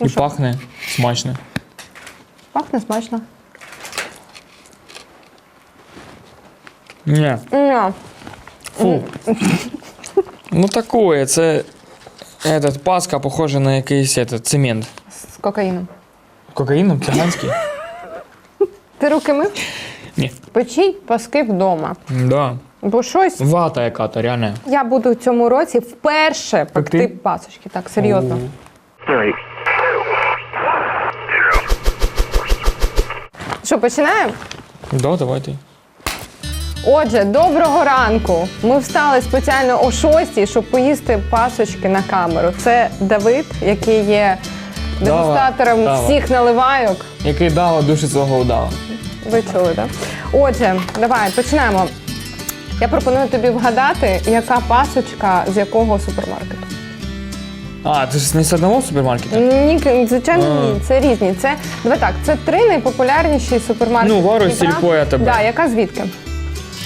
І пахне смачно. Пахне смачно. Ні. Ні. Фу. Ну такое, це этот, паска похожа на якийсь этот, цемент. З кокаїном. Кокаїном циганський? Ти руки мив? Ні. Печіть паски вдома. Да. Бо щось Вата яка-то, реально. я буду в цьому році вперше пекти Пекти? пасочки. Так, серйозно. Three, Що, починаємо? Да, давайте. Отже, доброго ранку. Ми встали спеціально о 6, щоб поїсти пасочки на камеру. Це Давид, який є дегустатором Дава. всіх наливайок. Який дала душі свого удава. Ви чули, так? Отже, давай починаємо. Я пропоную тобі вгадати, яка пасочка з якого супермаркету. А, це ж не з одного супермаркету? Ні, звичайно, А. ні, це різні. Це давай так, це три найпопулярніші супермаркети. Ну, Варус, Дніпра. Сільпо і АТБ. Да, яка звідки?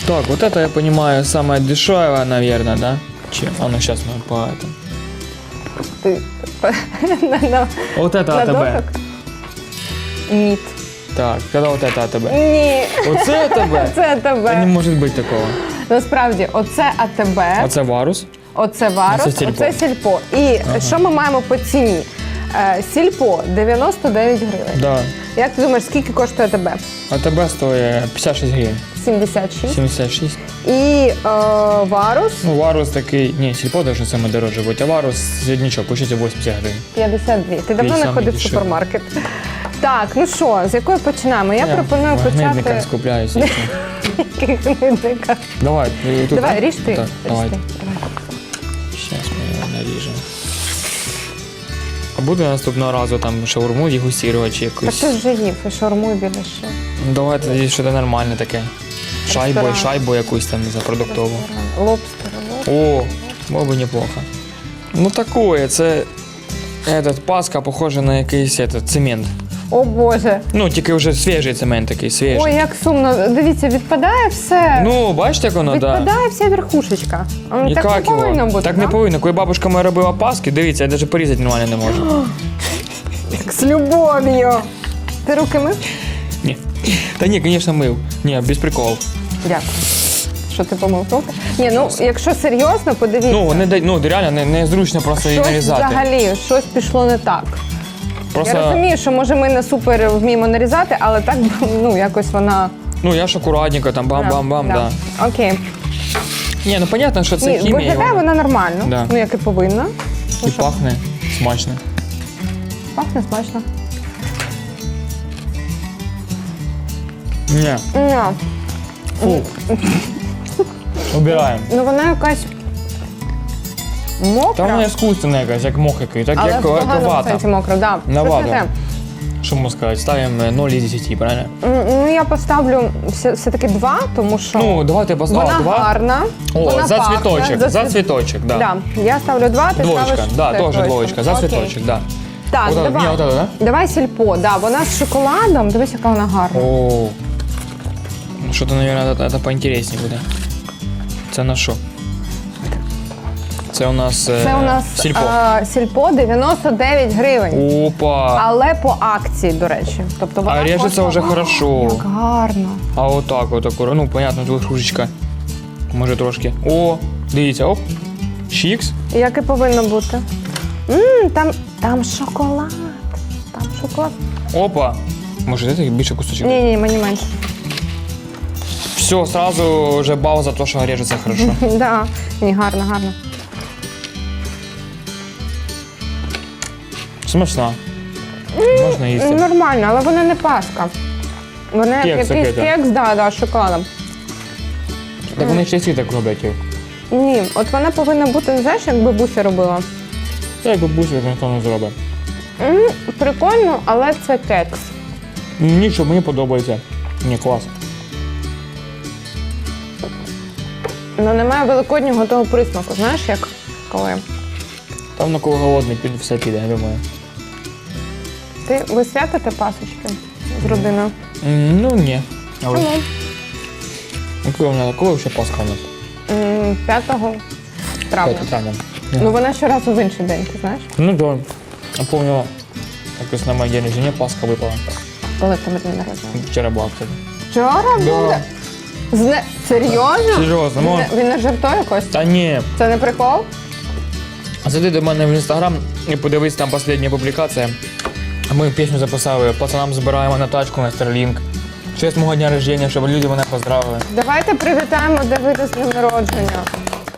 Так, вот это я понимаю самое дешевое, наверное, да? Чем? А ну сейчас мы по этому. Ти на, на, Вот это на АТБ. дотик? Ні. Так, когда вот это АТБ? Ні. Оце АТБ? Це Та не АТБ. може бути такого. Насправді, оце АТБ, Оце Варус. Оце Варус, Оце Сільпо. оце Сільпо. І що ми маємо по ціні? Е, Сільпо 99 гривень. Да. Як ти думаєш, скільки коштує АТБ? АТБ стоїть 56 гривень. 76. 76. І е, Варус Ну, Варус такий, ні, сільпо даже саме дорожче буде, а Варус середнячок, коштує 80 гривень. 52. Ти давно не самий ходив в дешевий. супермаркет. Так, ну що, з якої починаємо? Я, пропоную в гнидниках почати. скупляюся. Давай, і тут. Давай, ріж ти. Так, Ріж давай. ти. Ми. А буде наступного разу там шаурму дегустувати чи Так якусь. ти вже їв, і шаурму і біля ще. Давайте Давай тоді щось нормальне таке. Шайбу, Ресторан. шайбу якусь там за продуктову. Лобстер. лобстер. О, було б неплохо. Ну такое, це этот, паска похожа на якийсь этот, цемент. О Боже. Ну, тільки вже свіжий цемент такий, свіжий. Ой, як сумно. Дивіться, відпадає все. Ну, бачите, як воно, да. відпадає вся верхушечка. А, ну, І так не як повинно бути. так не да? повинно. Коли бабушка моя робила паски, дивіться, я навіть порізати нормально не можу. Так, з любов'ю. Ти руки мив? Ні. Та ні, звісно, мив. Ні, без приколів. Дякую. Що ти помив руки? Ні, ну якщо серйозно, подивіться. Ну, не, дай- ну реально не, не зручно просто її щось нарізати. взагалі, щось пішло не так. Просто, Я розумію, що може ми не супер вміємо нарізати, але так ну якось вона. ну я ж акуратненько, там бам-бам-бам, да. Окей. Ні, ну понятно, що це Ні, хімія. виглядає вона нормально, Да. ну як і повинна. Ну, І що, пахне смачно. Пахне смачно. Ні, Ні. фу. Убираємо. Ну вона якась Та мокра, вона іскусственна якась, як мох який, так але як, в як поганому вата. сенсі мокра. Да. На Щось вату. не те. Що можна сказати? Ставимо 0 із 10, правильно? М, Ну я поставлю все, все-таки два, тому що Ну, давайте я вона поставив 2. гарна. О, вона за пахне, цвіточок, за цвіт- цвіточок, да. Да. Я ставлю два, ти Двоечка, ставиш да, теж теж двоечка, за Окей. цвіточок, да. Так, Вот это, давай. не, вот это, да? Давай сільпо, да, вона з шоколадом. Дивись, яка вона гарна. О, ну что-то, наверное, это, это поинтереснее буде. Це на що? Це у нас, е, Це у нас сільпо. е, сільпо 99 гривень. Опа! Але по акції, до речі. Тобто вона А режеться коштує- вже хорошо. Як гарно. А отак, от акура- ну, понятно, тут кружечка. Може трошки. О, дивіться, оп. Чікс. Як і повинно бути. Мм, там, там шоколад. Там шоколад. Опа. Може, дайте більше кусочок? Ні, ні, мені менше. Все, сразу вже бал за те, що режеться хорошо. Да. Ні, гарно, гарно. Смачна. Можна їсти. Нормально, але вона не паска. Вона як Кекс якийсь кекс, да, да, з шоколадом. Так вони ще всі так роблять. їх. Ні, от вона повинна бути, знаєш, як бабуся робила. Та як бабуся, ніхто не зробить. М, Прикольно, але це кекс. Нічого, мені подобається. Ні, клас. Ну немає великоднього того присмаку, знаєш, як коли. Там на кого голодний все піде, я думаю. Ти ви святите пасочки з родиною? М, Ну ні. Але ну, коли, вона- коли ще Пасха у нас? М, 5 травня. 5 травня. Ну вона щоразу в інший день, ти знаєш? Ну да. Я помню, Якось на моє день рождения Пасха випала. Коли в тебе день народження? Вчора була, кстати. Вчора буде? Зне... Серйозно? Серйозно, Він, не- він не жартує Костя? Та ні. Це не прикол? Зайди до мене в інстаграм і подивись там остання публікація. Ми пісню записали, пацанам збираємо на тачку на Starlink. В честь мого дня рождения, щоб люди мене поздравили. Давайте привітаємо Давида з днем народження.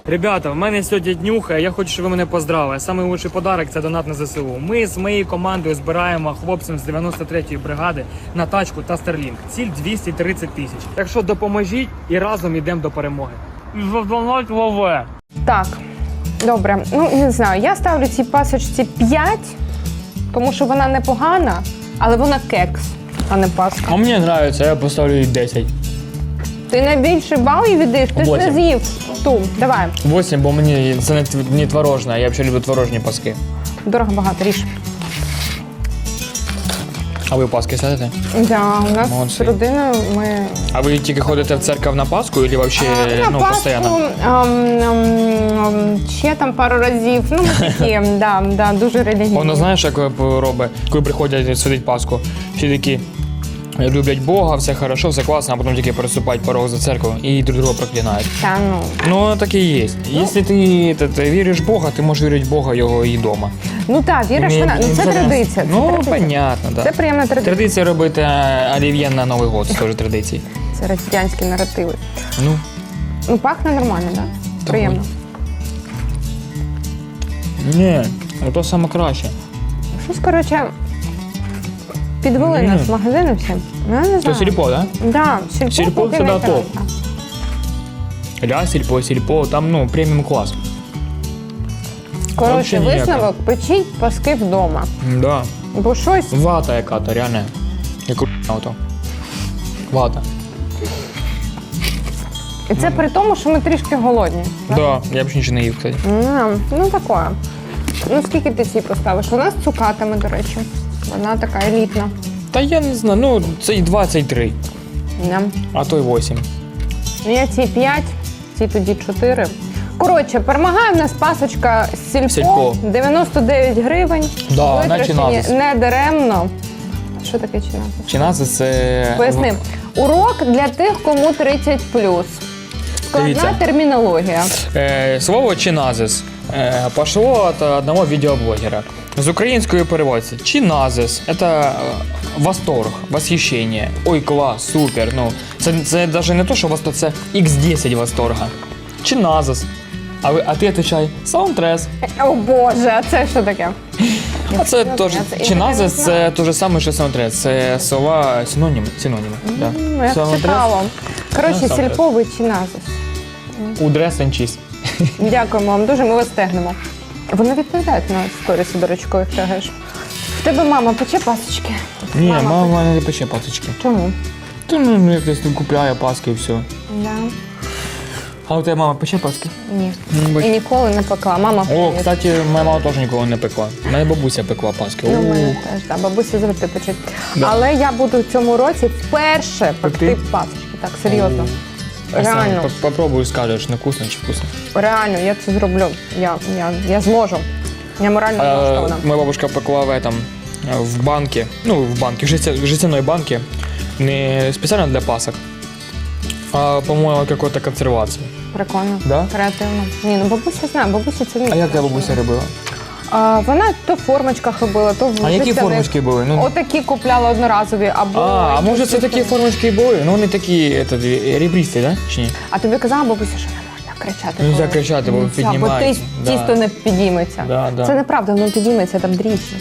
Ребята, в мене сьогодні днюха, я хочу, щоб ви мене поздравили. Самий лучший подарок це донат на ЗСУ. Ми з моєю командою збираємо хлопцям з 93-ї бригади на тачку та Starlink. Ціль 230 тисяч. Так що допоможіть і разом йдемо до перемоги. Задонать лове. Так, добре. Ну, не знаю, я ставлю цій пасочці 5, тому що вона непогана, але вона кекс, а не паска. А мені подобається, я поставлю їй 10. Ти найбільше бал їй віддаєш, ти ж не Восім. з'їв ту. Давай. 8, бо мені це не, тв- не творожне, я взагалі люблю творожні паски. Дорого багато, ріж. А ви паски садите? Да, у нас Молодці. з родиною ми А ви тільки ходите в церкву на Пасху, або взагалі а, ну, Пасху, постійно? ем, ем, ще там пару разів. Ну, ми такі, да, да, дуже релігійні. Воно знаєш, як робить, коли приходять сидить Пасху, всі такі люблять Бога, все хорошо, все класно, а потім тільки переступають порог за церкву і друг друга проклинають. Та, ну. Ну, так і є. Якщо ти, та- та віриш в Бога, ти можеш вірити в Бога його і вдома. ну так, віриш, вона. Ну це традиція. Це Ну, традиція. понятно, так. Це приємна традиція. Традиція робити е, олів'є на Новий год, це теж традиції. Це радянські наративи. Ну, Ну, пахне нормально, так? Да? Приємно. ні, ну то саме краще. Щось, коротше, підвели Мгм. нас магазини всі. Ну, я не То знаю. сільпо, так? Да, сільпо, Сільпо поки це да, топ. Ля, сільпо, сільпо, там ну, преміум клас. Коротше, висновок, печіть паски вдома. Да. Бо щось Вата яка-то, реально. Як у ото. Вата. І це при тому, що ми трішки голодні. Да, я б ще нічого не їв, кстати. Ну, ну таке. Ну, скільки ти цій поставиш? Вона з цукатами, до речі. Вона така елітна. Та я не знаю, ну це і 2, це і 3, Да. а то й 8. Ну, я ці 5, ці тоді 4. Коротше, перемагає в нас пасочка з сільпо, Сільпо. 99 гривень. Да, Витрачені наче не даремно. Що таке чиназис? Чи це. Поясни. Урок для тих, кому 30 Складна Дивіться. термінологія. Е, слово чиназис пошло від одного відеоблогера. З української переводиться чиназис – це е, восторг, восхищення. Ой, клас, супер. Ну, це, це навіть не то, що восторг, це x10 восторга. Чиназис. А, ви, а ти відповідай саундтрес. О Боже, а це що таке? А це теж не це те ж саме, що саундтрес. Це слова синоніми. синоніми да. Як Саундтрес цікаво. Коротше, сільповий чиназис. У dress and cheese. Дякуємо вам дуже, ми вас тегнемо. Вони відповідають на сторіси, до речі, коли їх тегаєш. В тебе мама пече пасочки? Ні, Мама мама не пече пасочки. Чому? Та ну, ну якось тут купляє паски і все. Да. А у тебе мама пече паски? Ні. Ну, бач- І ніколи не пекла. Мама О, привіт. кстати, моя мама теж ніколи не пекла. У мене бабуся пекла паски. Ну, в мене Ух. теж, да, бабуся завжди печуть. Да. Але я буду в цьому році вперше пекти Пекти? пасочки. Так, серйозно. Сам Реально, Попробуй скажеш, не вкусно чи вкусно. реально, я це зроблю. Я, я, я зможу. Я морально налаштована. моя бабушка пекла в этом, в банке, ну, в банке, в жестя- в жестяной банке, не специально для пасок, а, по-моему, какой-то консервации. Прикольно. Да? Креативно. Ні, ну бабуся знає, бабуся це вміє. А як твоя бабуся робила? А, вона то в формочках робила, то в А які жестяних. формочки були? Ну, Отакі купляла одноразові, або. а, а може це якісь такі формочки і були? Ну вони такі этот, ребристі, да? Чи ні? А тобі казала бабуся, що не можна кричати. Ну, коли- нельзя кричати, бо Ну, це, Бо ти Да. тісто не підійметься. Да, да. Це неправда, воно підійметься, там дріжджі.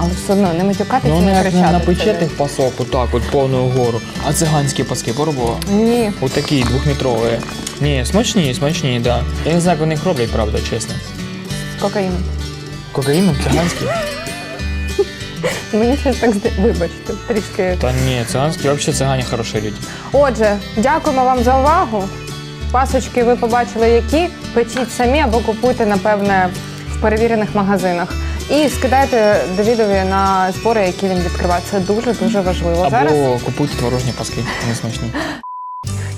Але все одно не матюкатися, Ну, не не як кричати. на, на печетних пасок, отак, от повну гору. А циганські паски пробувала? Ні. От такі двохметрові. Ні, смачні, смачні, да. Я не знаю, як вони їх роблять, правда, чесно. Кокаїн. Кокаїном циганські? Мені щось так здається. Вибачте, трішки. Та ні, циганські, взагалі цигані хороші люди. Отже, дякуємо вам за увагу. Пасочки ви побачили, які. Печіть самі або купуйте, напевне, в перевірених магазинах. І скидайте Давідові на збори, які він відкриває. Це дуже дуже важливо. Зараз Або купуйте творожні паски, вони смачні.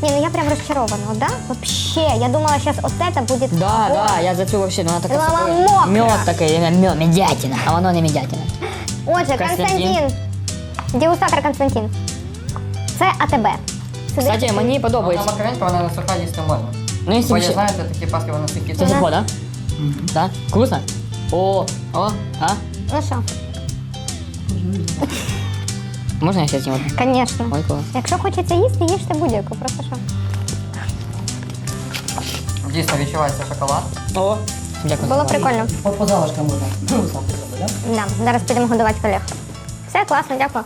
Не, ну я прям разочарована, да? Вообще, я думала, сейчас вот это будет... Да, О, да, я за цю вообще, ну вона така Вона собою. мокра. Мед такий, мед, медятина, а воно не медятина. Отже, Константин. Константин. Дегустатор Константин. Це АТБ. Сюди Кстати, мені Вона подобається. макаренька, вона на суха їсти можна. Ну, якщо Бо б я ще... знаю, це такі паски, вони сухі. Це сухо, да? Да? Вкусно? О, о, а? Ну що, Можна я ще зніму? звісно. Ой, клас. Якщо хочеться їсти, їжте будь-яку, просто що. Дійсно відчувається шоколад. О, дякую. Було прикольно. По, по залишкам можна. Да? Да, зараз підемо годувати колег. Все класно, дякую.